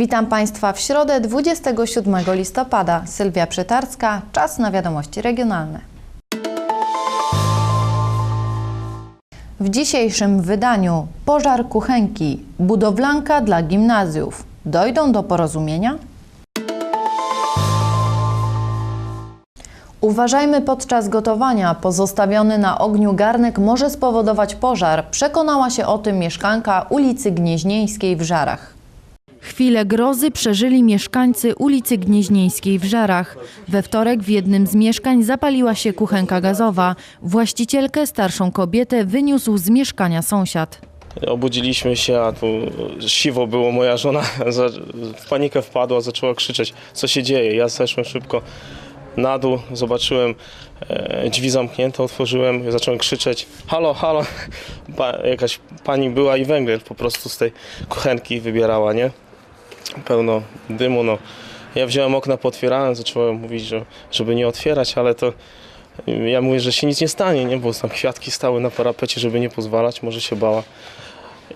Witam Państwa w środę 27 listopada. Sylwia Przetarska, czas na wiadomości regionalne. W dzisiejszym wydaniu pożar kuchenki, budowlanka dla gimnazjów. Dojdą do porozumienia? Uważajmy podczas gotowania. Pozostawiony na ogniu garnek może spowodować pożar. Przekonała się o tym mieszkanka ulicy Gnieźnieńskiej w Żarach. Chwilę grozy przeżyli mieszkańcy ulicy Gnieźnieńskiej w Żarach. We wtorek w jednym z mieszkań zapaliła się kuchenka gazowa. Właścicielkę, starszą kobietę, wyniósł z mieszkania sąsiad. Obudziliśmy się, a tu siwo było. Moja żona w panikę wpadła, zaczęła krzyczeć, co się dzieje. Ja zeszłem szybko na dół, zobaczyłem e, drzwi zamknięte, otworzyłem, zacząłem krzyczeć, halo, halo. Pa, jakaś pani była i węgiel po prostu z tej kuchenki wybierała, nie? Pełno dymu, no. Ja wziąłem okna, potwierałem, zacząłem mówić, że, żeby nie otwierać, ale to ja mówię, że się nic nie stanie, nie? Bo tam kwiatki stały na parapecie, żeby nie pozwalać, może się bała.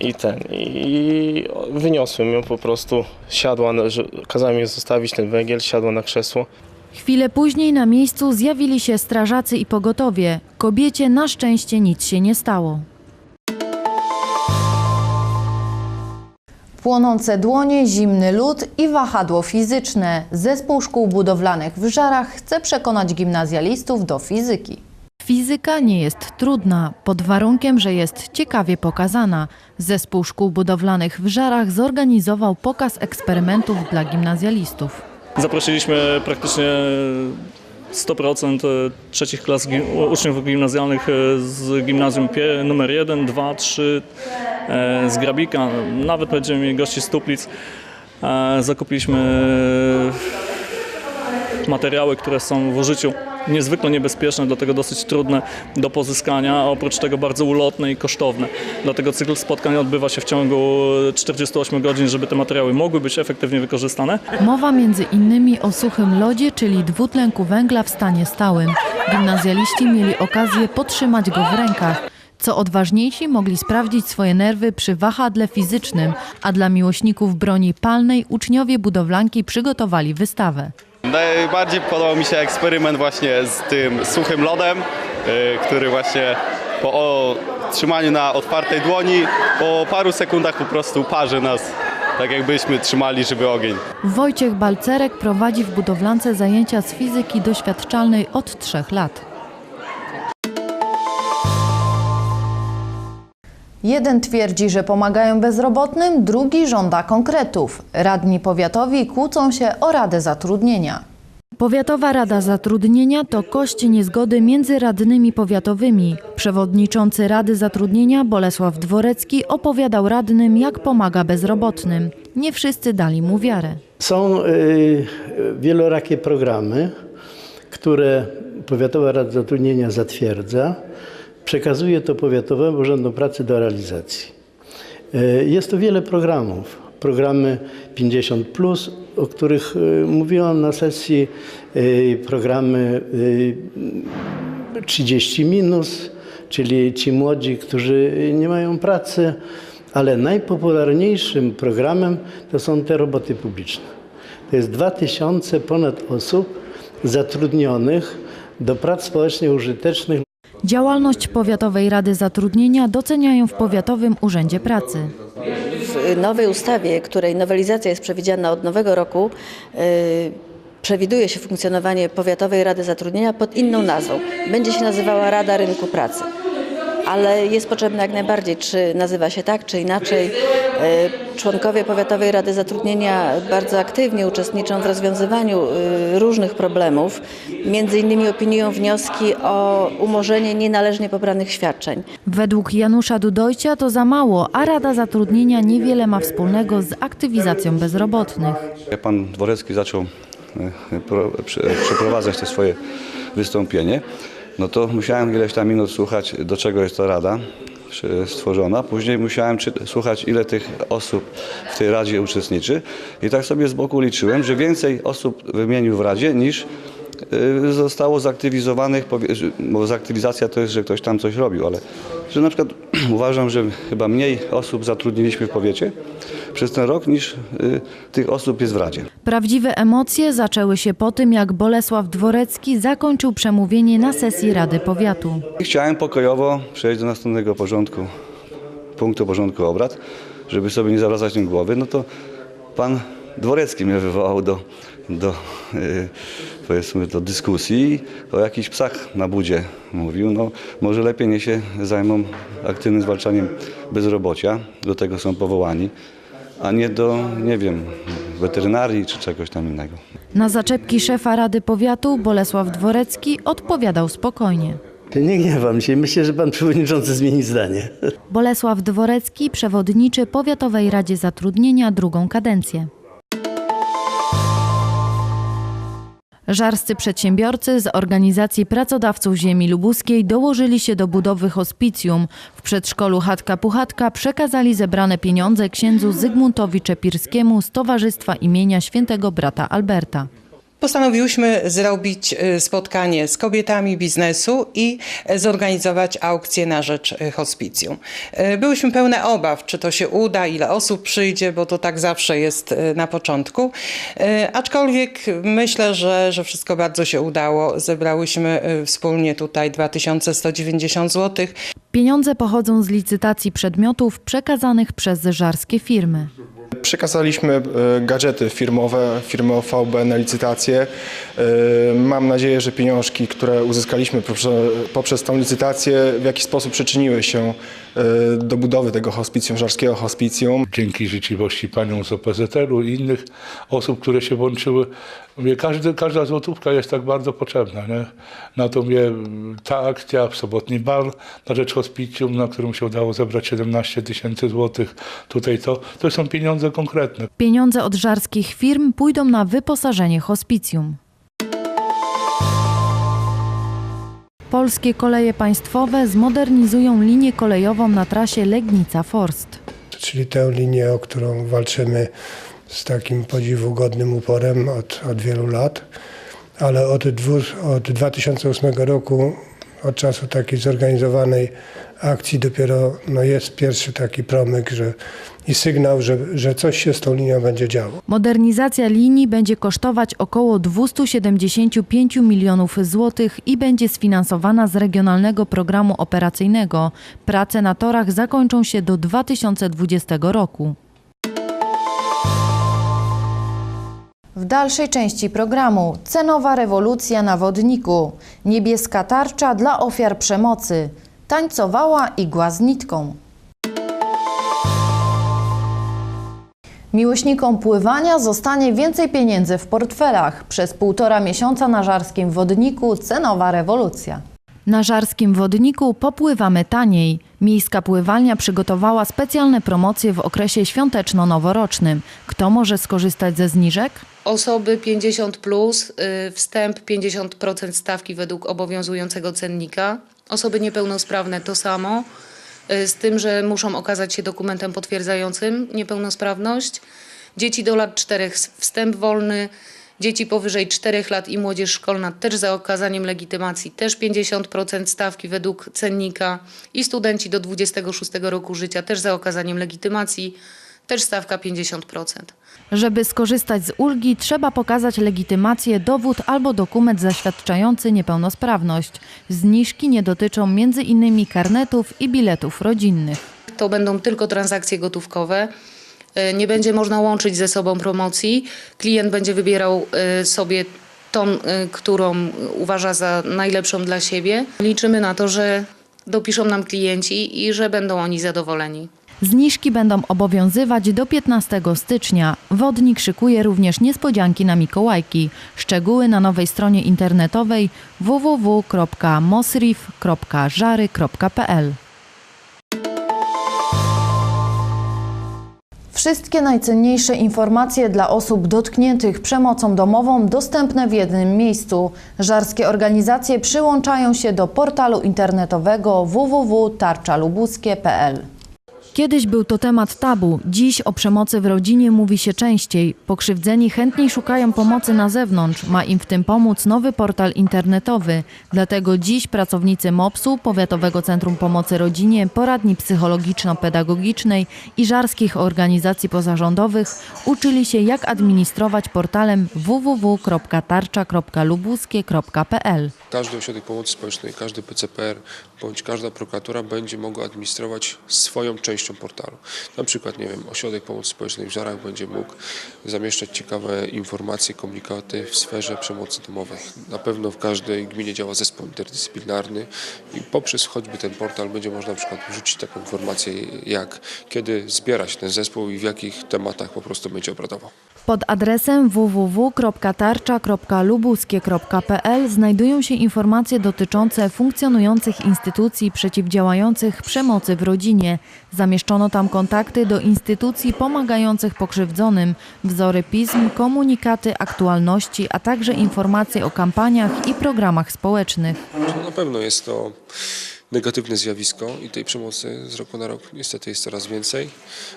I ten, i wyniosłem ją po prostu, siadła, że, kazałem jej zostawić ten węgiel, siadła na krzesło. Chwilę później na miejscu zjawili się strażacy i pogotowie. Kobiecie na szczęście nic się nie stało. Płonące dłonie, zimny lód i wahadło fizyczne. Zespół szkół budowlanych w Żarach chce przekonać gimnazjalistów do fizyki. Fizyka nie jest trudna, pod warunkiem, że jest ciekawie pokazana. Zespół szkół budowlanych w Żarach zorganizował pokaz eksperymentów dla gimnazjalistów. Zaprosiliśmy praktycznie 100% trzecich klas uczniów gimnazjalnych e, z gimnazjum numer 1, 2, 3 e, z Grabika. Nawet będziemy mieli gości z Tuplic. E, Zakupiliśmy materiały, które są w użyciu niezwykle niebezpieczne, dlatego dosyć trudne do pozyskania, a oprócz tego bardzo ulotne i kosztowne. Dlatego cykl spotkań odbywa się w ciągu 48 godzin, żeby te materiały mogły być efektywnie wykorzystane. Mowa między innymi o suchym lodzie, czyli dwutlenku węgla w stanie stałym. Gimnazjaliści mieli okazję potrzymać go w rękach. Co odważniejsi mogli sprawdzić swoje nerwy przy wahadle fizycznym, a dla miłośników broni palnej uczniowie budowlanki przygotowali wystawę. Najbardziej podobał mi się eksperyment właśnie z tym suchym lodem, y, który właśnie po trzymaniu na otwartej dłoni po paru sekundach po prostu parzy nas, tak jakbyśmy trzymali żywy ogień. Wojciech Balcerek prowadzi w budowlance zajęcia z fizyki doświadczalnej od trzech lat. Jeden twierdzi, że pomagają bezrobotnym, drugi żąda konkretów. Radni powiatowi kłócą się o radę zatrudnienia. Powiatowa Rada Zatrudnienia to kość niezgody między radnymi powiatowymi. Przewodniczący Rady Zatrudnienia Bolesław Dworecki opowiadał radnym, jak pomaga bezrobotnym. Nie wszyscy dali mu wiarę. Są y, wielorakie programy, które Powiatowa Rada Zatrudnienia zatwierdza. Przekazuje to Powiatowemu Urzędowi Pracy do realizacji. Y, Jest to wiele programów. Programy 50, o których y, mówiłam na sesji, y, programy y, 30 minus, czyli ci młodzi, którzy nie mają pracy, ale najpopularniejszym programem to są te roboty publiczne. To jest 2000 ponad osób zatrudnionych do prac społecznie użytecznych Działalność Powiatowej Rady Zatrudnienia doceniają w Powiatowym Urzędzie Pracy. w nowej ustawie, której nowelizacja jest przewidziana od nowego roku, y, przewiduje się funkcjonowanie Powiatowej Rady Zatrudnienia pod inną nazwą. Będzie się nazywała Rada Rynku Pracy. Ale jest potrzebne jak najbardziej, czy nazywa się tak, czy inaczej. Y, Członkowie Powiatowej Rady Zatrudnienia bardzo aktywnie uczestniczą w rozwiązywaniu y, różnych problemów. Między innymi opiniują wnioski o umorzenie nienależnie pobranych świadczeń. Według Janusza Dudojcia to za mało, a Rada Zatrudnienia niewiele ma wspólnego z aktywizacją bezrobotnych. Jak pan Dworecki zaczął e, pro- prze- przeprowadzać to swoje wystąpienie, no to musiałem ileś tam minut słuchać, do czego jest ta rada stworzona. Później musiałem słuchać, ile tych osób w tej radzie uczestniczy. I tak sobie z boku liczyłem, że więcej osób wymienił w radzie niż y, zostało zaktywizowanych, bo zaktywizacja to jest, że ktoś tam coś robił, ale że na przykład uważam, że chyba mniej osób zatrudniliśmy w powiecie, przez ten rok niż y, tych osób jest w Radzie. Prawdziwe emocje zaczęły się po tym, jak Bolesław Dworecki zakończył przemówienie na sesji Rady Powiatu. Chciałem pokojowo przejść do następnego porządku, punktu porządku obrad, żeby sobie nie zawracać tym głowy, no to pan Dworecki mnie wywołał do, do, yy, powiedzmy, do dyskusji o jakichś psach na budzie mówił. No, może lepiej nie się zajmą aktywnym zwalczaniem bezrobocia, do tego są powołani, a nie do, nie wiem, weterynarii czy czegoś tam innego. Na zaczepki szefa Rady Powiatu Bolesław Dworecki odpowiadał spokojnie. To nie gniewam się. Myślę, że pan przewodniczący zmieni zdanie. Bolesław Dworecki, przewodniczy Powiatowej Radzie Zatrudnienia drugą kadencję. Żarscy przedsiębiorcy z Organizacji Pracodawców Ziemi Lubuskiej dołożyli się do budowy hospicjum. W przedszkolu Chatka Puchatka przekazali zebrane pieniądze księdzu Zygmuntowi Czepirskiemu z Towarzystwa imienia Świętego Brata Alberta. Postanowiłyśmy zrobić y, spotkanie z kobietami biznesu i y, zorganizować aukcję na rzecz y, hospicjum. Y, Byłyśmy pełne obaw, czy to się uda, ile osób przyjdzie, bo to tak zawsze jest y, na początku. Y, Aczkolwiek myślę, że, że wszystko bardzo się udało. Zebrałyśmy wspólnie tutaj 2190 zł. Pieniądze pochodzą z licytacji przedmiotów przekazanych przez żarskie firmy. Przekazaliśmy e, gadżety firmowe, firmy OVB na licytację. E, Mam nadzieję, że pieniążki, które uzyskaliśmy poprzez, tą licytację w jakiś sposób przyczyniły się e, do budowy tego hospicjum, żarskiego hospicjum. dzięki życzliwości paniom z OPZL-u i innych osób, które się włączyły. Mówię, każdy, każda złotówka jest tak bardzo potrzebna. Nie? Na to mnie ta akcja, sobotni bal na rzecz hospicjum, na którym się udało zebrać 17 tysięcy złotych. Tutaj to, to są pieniądze konkretne. Pieniądze od żarskich firm pójdą na wyposażenie hospicjum. Polskie koleje państwowe zmodernizują linię kolejową na trasie Legnica-Forst. czyli tę linię, o którą walczymy z takim podziwu godnym uporem od, od wielu lat, ale od, dwu, od 2008 roku, od czasu takiej zorganizowanej akcji dopiero no, jest pierwszy taki promyk że, i sygnał, że, że coś się z tą linią będzie działo. Modernizacja linii będzie kosztować około 275 milionów złotych i będzie sfinansowana z Regionalnego Programu Operacyjnego. Prace na torach zakończą się do 2020 roku. W dalszej części programu cenowa rewolucja na wodniku, niebieska tarcza dla ofiar przemocy, tańcowała igła z nitką. Miłośnikom pływania zostanie więcej pieniędzy w portfelach. Przez półtora miesiąca na żarskim wodniku cenowa rewolucja. Na żarskim wodniku popływamy taniej. Miejska pływalnia przygotowała specjalne promocje w okresie świąteczno-noworocznym. Kto może skorzystać ze zniżek? Osoby 50 plus, y, wstęp 50% stawki według obowiązującego cennika. Osoby niepełnosprawne to samo, z tym, że muszą okazać się dokumentem potwierdzającym niepełnosprawność. Dzieci do lat 4 wstęp wolny, dzieci powyżej 4 lat i młodzież szkolna też za okazaniem legitymacji. Też 50% stawki według cennika. I studenci do 26 roku życia też za okazaniem legitymacji też stawka 50%. Żeby skorzystać z ulgi, trzeba pokazać legitymację, dowód albo dokument zaświadczający niepełnosprawność. Zniżki nie dotyczą m.in. karnetów i biletów rodzinnych. To będą tylko transakcje gotówkowe. Y, Nie będzie można łączyć ze sobą promocji. Klient będzie wybierał y, sobie tą, y, którą uważa za najlepszą dla siebie. Liczymy na to, że dopiszą nam klienci i że będą oni zadowoleni. Zniżki będą obowiązywać do 15 stycznia. Wodnik szykuje również niespodzianki na Mikołajki. Szczegóły na nowej stronie internetowej www.mosrif.żary.pl Wszystkie najcenniejsze informacje dla osób dotkniętych przemocą domową dostępne w jednym miejscu. Żarskie organizacje przyłączają się do portalu internetowego www.tarczalubuskie.pl. Kiedyś był to temat tabu, dziś o przemocy w rodzinie mówi się częściej. Pokrzywdzeni chętniej szukają pomocy na zewnątrz, ma im w tym pomóc nowy portal internetowy. Dlatego dziś pracownicy MOPS-u, Powiatowego Centrum Pomocy Rodzinie, poradni psychologiczno-pedagogicznej i żarskich organizacji pozarządowych uczyli się jak administrować portalem www.tarcza.lubuskie.pl. Każdy ośrodek pomocy społecznej, każdy PCPR bądź każda prokuratura będzie mogła administrować swoją częścią portalu. Na przykład, nie wiem, ośrodek pomocy społecznej w Żarach będzie mógł zamieszczać ciekawe informacje, komunikaty w sferze przemocy domowej. Na pewno w każdej gminie działa zespół interdyscyplinarny i poprzez choćby ten portal będzie można na przykład wrzucić taką informację, jak, kiedy zbierać ten zespół i w jakich tematach po prostu będzie obradował. Pod adresem www.tarcza.lubuskie.pl znajdują się informacje dotyczące funkcjonujących instytucji przeciwdziałających przemocy w rodzinie. Zamieszczono tam kontakty do instytucji pomagających pokrzywdzonym, wzory pism, komunikaty, aktualności, a także informacje o kampaniach i programach społecznych. No, na pewno jest to negatywne zjawisko i tej przemocy z roku na rok niestety jest coraz więcej,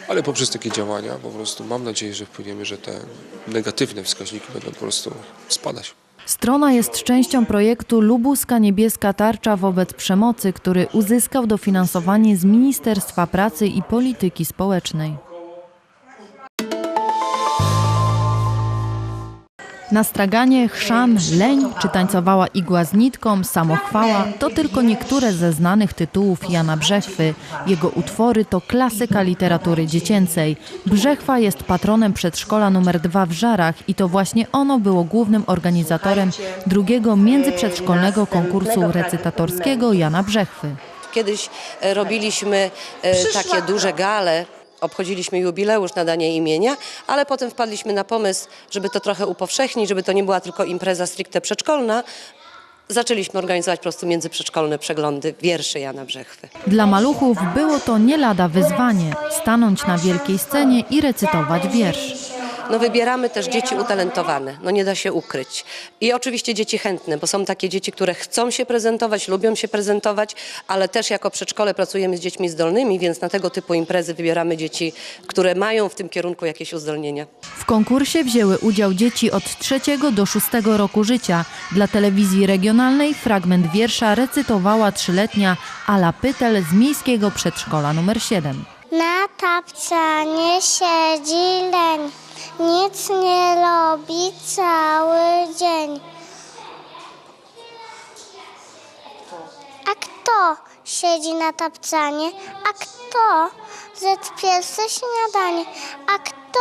ale poprzez takie działania po prostu mam nadzieję, że wpłyniemy, że te negatywne wskaźniki będą po prostu spadać. Strona jest częścią projektu Lubuska Niebieska Tarcza wobec przemocy, który uzyskał dofinansowanie z Ministerstwa Pracy i Polityki Społecznej. Na straganie chrzan, leń czy tańcowała igła z nitką, samochwała to tylko niektóre ze znanych tytułów Jana Brzechwy. Jego utwory to klasyka literatury dziecięcej. Brzechwa jest patronem przedszkola numer 2 w Żarach i to właśnie ono było głównym organizatorem drugiego międzyprzedszkolnego konkursu recytatorskiego Jana Brzechwy. Kiedyś e, robiliśmy e, takie duże gale, obchodziliśmy jubileusz nadania imienia, ale potem wpadliśmy na pomysł, żeby to trochę upowszechnić, żeby to nie była tylko impreza stricte przedszkolna. Zaczęliśmy organizować po prostu międzyprzedszkolne przeglądy wierszy Jana Brzechwy. Dla maluchów było to nie lada wyzwanie stanąć na wielkiej scenie i recytować wiersz. No wybieramy też dzieci utalentowane, no nie da się ukryć. I oczywiście dzieci chętne, bo są takie dzieci, które chcą się prezentować, lubią się prezentować, ale też jako przedszkole pracujemy z dziećmi zdolnymi, więc na tego typu imprezy wybieramy dzieci, które mają w tym kierunku jakieś uzdolnienia. W konkursie wzięły udział dzieci od trzeciego do szóstego roku życia. Dla telewizji regionalnej fragment wiersza recytowała trzyletnia Ala Pytel z miejskiego przedszkola numer 7. Na tapczanie siedzi leń, nic nie robi cały dzień. A kto siedzi na tapczanie? A kto zjadł pierwsze śniadanie? A kto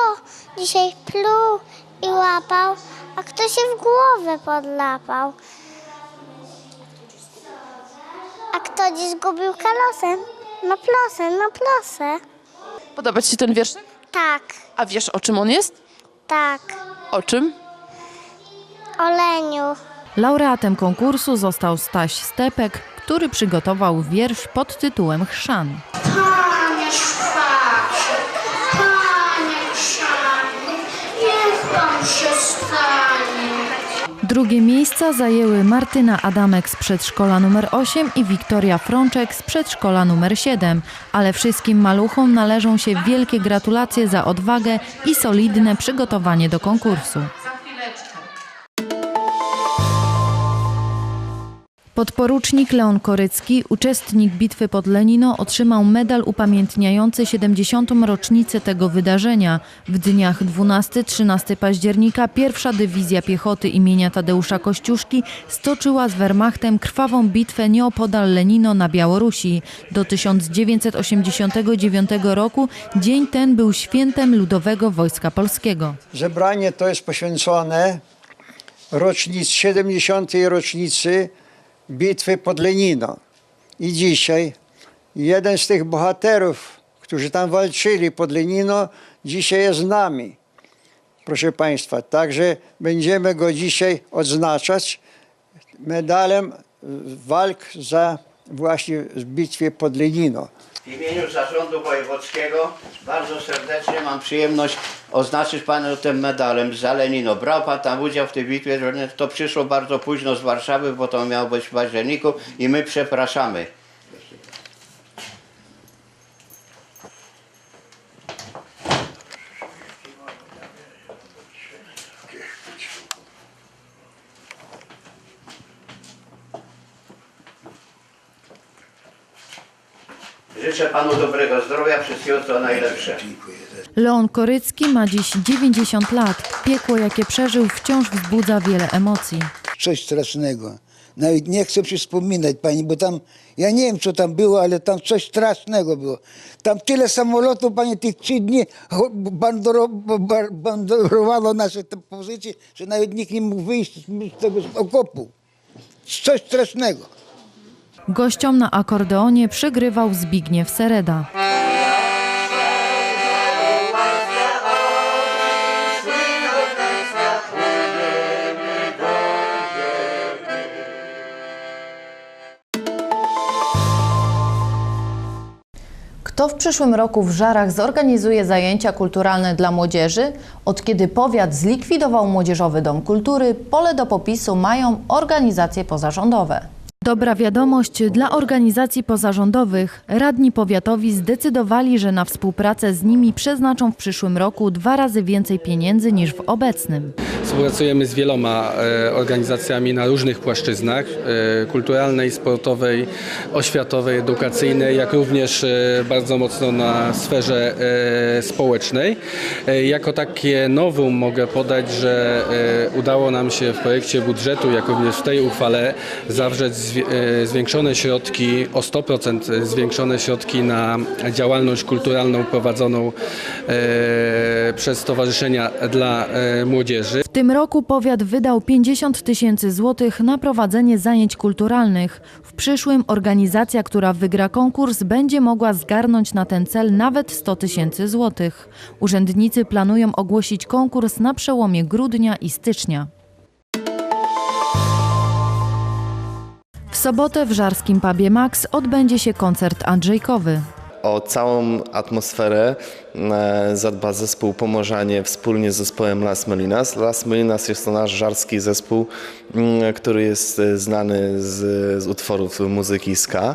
dzisiaj pluł i łapał? A kto się w głowę podlapał? A kto dziś zgubił kalosem? No proszę, no proszę. Podoba Ci się ten wiersz? Tak, A wiesz o czym on jest? Tak. O czym? Oleniu. Laureatem konkursu został Staś Stepek, który przygotował wiersz pod tytułem Chrzan. Panie Szwacie, Panie Chrzanie, niech Pan się stanie. Drugie miejsca zajęły Martyna Adamek z przedszkola numer 8 i Wiktoria Frączek z przedszkola numer 7, ale wszystkim maluchom należą się wielkie gratulacje za odwagę i solidne przygotowanie do konkursu. Podporucznik Leon Korycki, uczestnik bitwy pod Lenino, otrzymał medal upamiętniający 70. rocznicę tego wydarzenia. W dniach 12-13 października pierwsza dywizja piechoty imienia Tadeusza Kościuszki stoczyła z Wehrmachtem krwawą bitwę nieopodal Lenino na Białorusi. Do 1989 roku dzień ten był świętem Ludowego Wojska Polskiego. Zebranie to jest poświęcone rocznic, 70. rocznicy bitwy pod Lenino. I dzisiaj jeden z tych bohaterów, którzy tam walczyli pod Lenino, dzisiaj jest z nami. Proszę Państwa, także będziemy go dzisiaj odznaczać medalem walk za właśnie w bitwie pod Lenino. W imieniu Zarządu Wojewódzkiego bardzo serdecznie mam przyjemność oznaczyć Panu tym medalem za Lenino. Brał Pan tam udział w tej bitwie, to przyszło bardzo późno z Warszawy, bo to miało być w październiku i my przepraszamy. Co najlepsze. Leon Korycki ma dziś 90 lat. Piekło, jakie przeżył, wciąż wzbudza wiele emocji. Coś strasznego. Nawet nie chcę się wspominać pani, bo tam, ja nie wiem co tam było, ale tam coś strasznego było. Tam tyle samolotów, pani, tych trzy dni bandoro, ba- bandorowało nasze te pozycje, że nawet nikt nie mógł wyjść z tego okopu. Coś strasznego. Gościom na akordeonie przygrywał Zbigniew Sereda. Kto w przyszłym roku w Żarach zorganizuje zajęcia kulturalne dla młodzieży? Od kiedy powiat zlikwidował Młodzieżowy Dom Kultury, pole do popisu mają organizacje pozarządowe. Dobra wiadomość dla organizacji pozarządowych. Radni powiatowi zdecydowali, że na współpracę z nimi przeznaczą w przyszłym roku dwa razy więcej pieniędzy niż w obecnym. Współpracujemy z wieloma e, organizacjami na różnych płaszczyznach e, kulturalnej, sportowej, oświatowej, edukacyjnej, jak również e, bardzo mocno na sferze społecznej. Jako takie nowum mogę podać, że udało nam się w projekcie budżetu, jak również w tej uchwale zawrzeć e, zwiększone środki, o 100% zwiększone środki na działalność kulturalną prowadzoną e, przez stowarzyszenia dla e, młodzieży. W tym roku powiat wydał 50 tysięcy złotych na prowadzenie zajęć kulturalnych. W przyszłym organizacja, która wygra konkurs, będzie mogła zgarnąć na ten cel nawet 100 tysięcy złotych. Urzędnicy planują ogłosić konkurs na przełomie grudnia i stycznia. W sobotę w żarskim pubie Max odbędzie się koncert Andrzejkowy. O całą atmosferę e, zadba zespół Pomorzanie wspólnie z zespołem Las Melinas. Las Melinas jest to nasz żarski zespół, mm, który jest e, znany z, z utworów muzyki ska.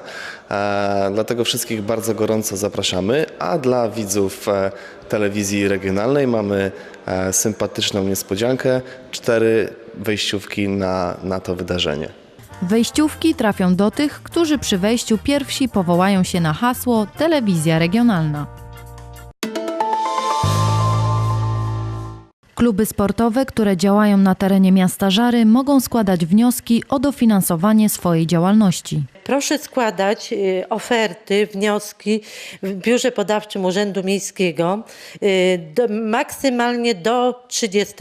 E, Dlatego wszystkich bardzo gorąco zapraszamy, a dla widzów telewizji regionalnej mamy sympatyczną niespodziankę, cztery wejściówki na, na to wydarzenie. Wejściówki trafią do tych, którzy przy wejściu pierwsi powołają się na hasło Telewizja Regionalna. Kluby sportowe, które działają na terenie miasta Żary, mogą składać wnioski o dofinansowanie swojej działalności. Proszę składać y, oferty, wnioski w biurze podawczym Urzędu Miejskiego y, do, maksymalnie do 30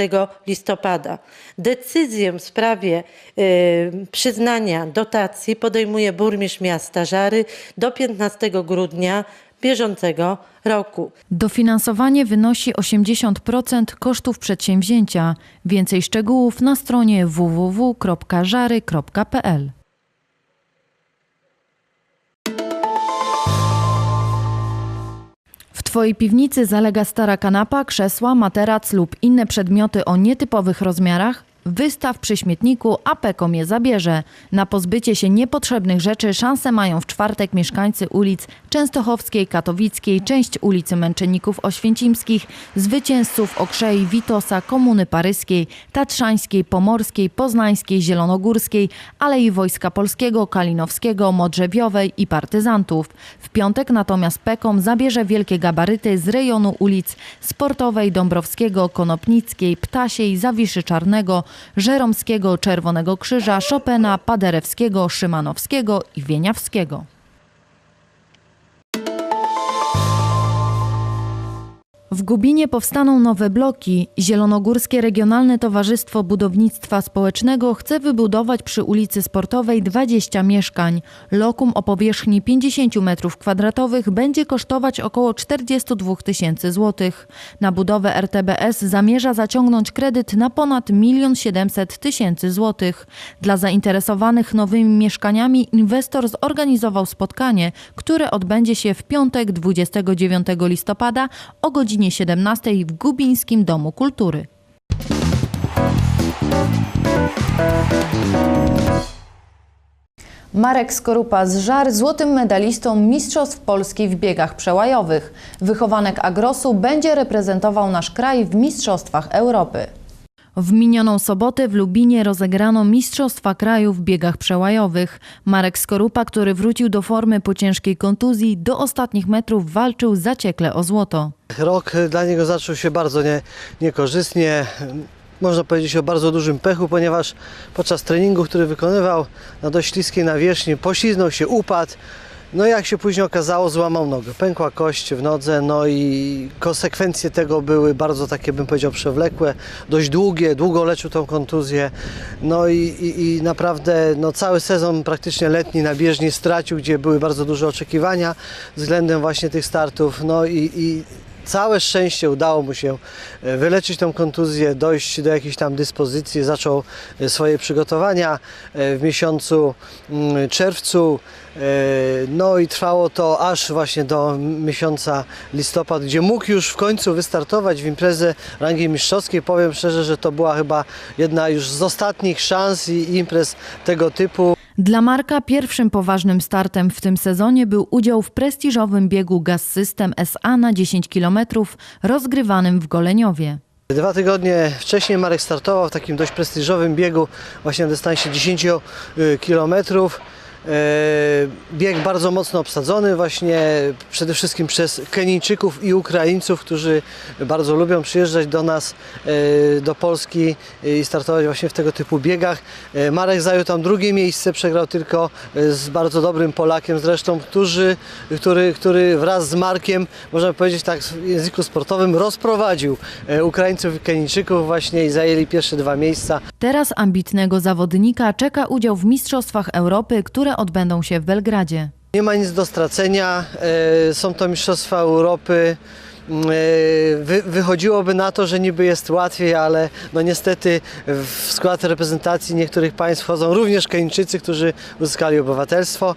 listopada. Decyzję w sprawie y, przyznania dotacji podejmuje burmistrz miasta Żary do 15 grudnia bieżącego roku. Dofinansowanie wynosi 80% kosztów przedsięwzięcia. Więcej szczegółów na stronie www.żary.pl. Twojej piwnicy zalega stara kanapa, krzesła, materac lub inne przedmioty o nietypowych rozmiarach? Wystaw przy śmietniku, a Pekom je zabierze. Na pozbycie się niepotrzebnych rzeczy szansę mają w czwartek mieszkańcy ulic Częstochowskiej, Katowickiej, część ulicy Męczenników Oświęcimskich, zwycięzców Okrzei, Witosa, Komuny Paryskiej, Tatrzańskiej, Pomorskiej, Poznańskiej, Zielonogórskiej, Alei Wojska Polskiego, Kalinowskiego, Modrzewiowej i Partyzantów. W piątek natomiast Pekom zabierze wielkie gabaryty z rejonu ulic Sportowej, Dąbrowskiego, Konopnickiej, Ptasiej, Zawiszy Czarnego, Żeromskiego, Czerwonego Krzyża, Chopina, Paderewskiego, Szymanowskiego i Wieniawskiego. W Gubinie powstaną nowe bloki. Zielonogórskie Regionalne Towarzystwo Budownictwa Społecznego chce wybudować przy ulicy Sportowej 20 mieszkań. Lokum o powierzchni 50 m2 będzie kosztować około 42 tysięcy złotych. Na budowę RTBS zamierza zaciągnąć kredyt na ponad 1 700 tysięcy złotych. Dla zainteresowanych nowymi mieszkaniami inwestor zorganizował spotkanie, które odbędzie się w piątek 29 listopada o godzinie 17 w Gubińskim Domu Kultury. Marek Skorupa z Żar, złotym medalistą Mistrzostw Polski w biegach przełajowych. Wychowanek Agrosu będzie reprezentował nasz kraj w Mistrzostwach Europy. W minioną sobotę w Lubinie rozegrano Mistrzostwa Kraju w biegach przełajowych. Marek Skorupa, który wrócił do formy po ciężkiej kontuzji, do ostatnich metrów walczył zaciekle o złoto. Rok dla niego zaczął się bardzo nie, niekorzystnie. Można powiedzieć o bardzo dużym pechu, ponieważ podczas treningu, który wykonywał na dość śliskiej nawierzchni, pośliznął się, upadł. No jak się później okazało, złamał nogę. Pękła kość w nodze, no i konsekwencje tego były bardzo takie, bym powiedział, przewlekłe, dość długie, długo leczył tą kontuzję. No i, i, i naprawdę no, cały sezon praktycznie letni na bieżni stracił, gdzie były bardzo duże oczekiwania względem właśnie tych startów. No i, i całe szczęście udało mu się e, wyleczyć tą kontuzję, dojść do jakiejś tam dyspozycji, zaczął e, swoje przygotowania e, w miesiącu mm, czerwcu. No i trwało to aż właśnie do miesiąca listopad, gdzie mógł już w końcu wystartować w imprezę rangi mistrzowskiej. Powiem szczerze, że to była chyba jedna już z ostatnich szans i imprez tego typu. Dla Marka pierwszym poważnym startem w tym sezonie był udział w prestiżowym biegu Gas System SA na 10 km rozgrywanym w Goleniowie. Dwa tygodnie wcześniej Marek startował w takim dość prestiżowym biegu właśnie na dystansie 10 kilometrów. E, Bieg bardzo mocno obsadzony właśnie przede wszystkim przez Kenijczyków i Ukraińców, którzy bardzo lubią przyjeżdżać do nas, e, do Polski i startować właśnie w tego typu biegach. E, Marek zajął tam drugie miejsce, przegrał tylko z bardzo dobrym Polakiem zresztą, który, który wraz z Markiem, można powiedzieć tak w języku sportowym, rozprowadził Ukraińców i Kenijczyków właśnie i zajęli pierwsze dwa miejsca. Teraz ambitnego zawodnika czeka udział w Mistrzostwach Europy, które odbędą się w Belgradzie. Nie ma nic do stracenia. e, Są to Mistrzostwa Europy. E, Wy, wychodziłoby na to, że niby jest łatwiej, ale no niestety w skład reprezentacji niektórych państw wchodzą również Keńczycy, którzy uzyskali obywatelstwo.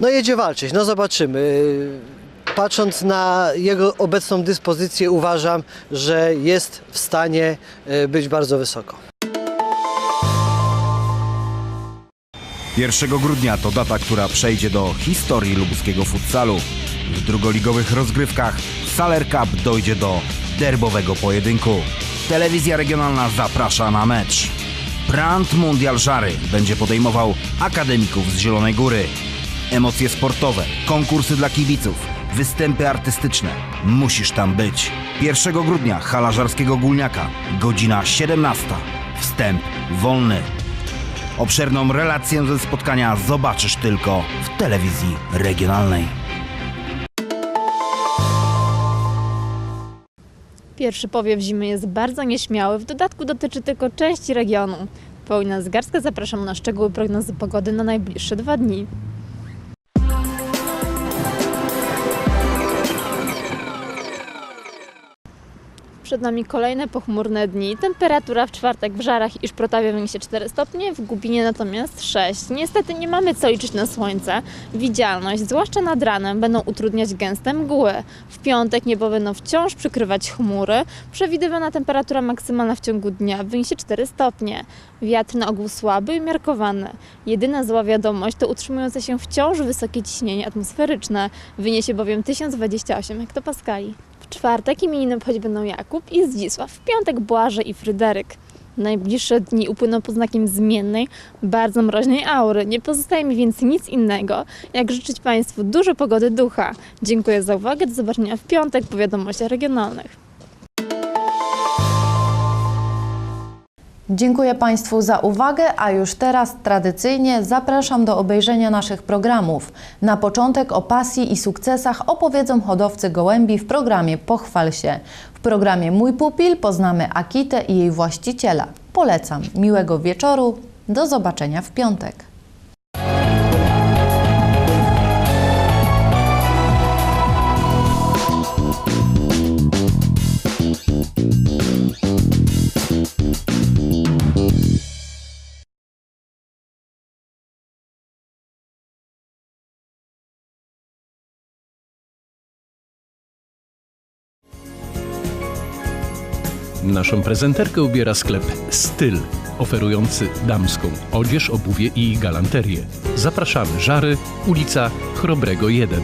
No jedzie walczyć, no zobaczymy. Patrząc na jego obecną dyspozycję uważam, że jest w stanie e, być bardzo wysoko. 1 grudnia to data, która przejdzie do historii lubuskiego futsalu. W drugoligowych rozgrywkach Saler Cup dojdzie do derbowego pojedynku. Telewizja regionalna zaprasza na mecz. Brand Mundial Żary będzie podejmował akademików z Zielonej Góry. Emocje sportowe, konkursy dla kibiców, występy artystyczne. Musisz tam być. 1 grudnia hala Żarskiego Gólniaka, godzina 17. Wstęp wolny. Obszerną relację ze spotkania zobaczysz tylko w telewizji regionalnej. Pierwszy powiew zimy jest bardzo nieśmiały, w dodatku dotyczy tylko części regionu. Paulina Zgarska zapraszam na szczegóły prognozy pogody na najbliższe dwa dni. Przed nami kolejne pochmurne dni. Temperatura w czwartek w Żarach i Szprotawie wyniesie 4 stopnie, w Gubinie natomiast 6. Niestety nie mamy co liczyć na słońce. Widzialność, zwłaszcza nad ranem, będą utrudniać gęste mgły. W piątek niebo będą wciąż przykrywać chmury. Przewidywana temperatura maksymalna w ciągu dnia wyniesie 4 stopnie. Wiatr na ogół słaby i umiarkowany. Jedyna zła wiadomość to utrzymujące się wciąż wysokie ciśnienie atmosferyczne. Wyniesie bowiem 1028 hektopaskali. Czwartek imieniny obchodzić będą Jakub i Zdzisław, w piątek Błażej i Fryderyk. Najbliższe dni upłyną pod znakiem zmiennej, bardzo mroźnej aury. Nie pozostaje mi więc nic innego, jak życzyć Państwu dużo pogody ducha. Dziękuję za uwagę, do zobaczenia w piątek po wiadomościach regionalnych. Dziękuję Państwu za uwagę, a już teraz tradycyjnie zapraszam do obejrzenia naszych programów. Na początek o pasji i sukcesach opowiedzą hodowcy gołębi w programie Pochwal się. W programie Mój Pupil poznamy Akitę i jej właściciela. Polecam. Miłego wieczoru. Do zobaczenia w piątek. Naszą prezenterkę ubiera sklep Styl, oferujący damską odzież, obuwie i galanterię. Zapraszamy, Żary, ulica Chrobrego 1.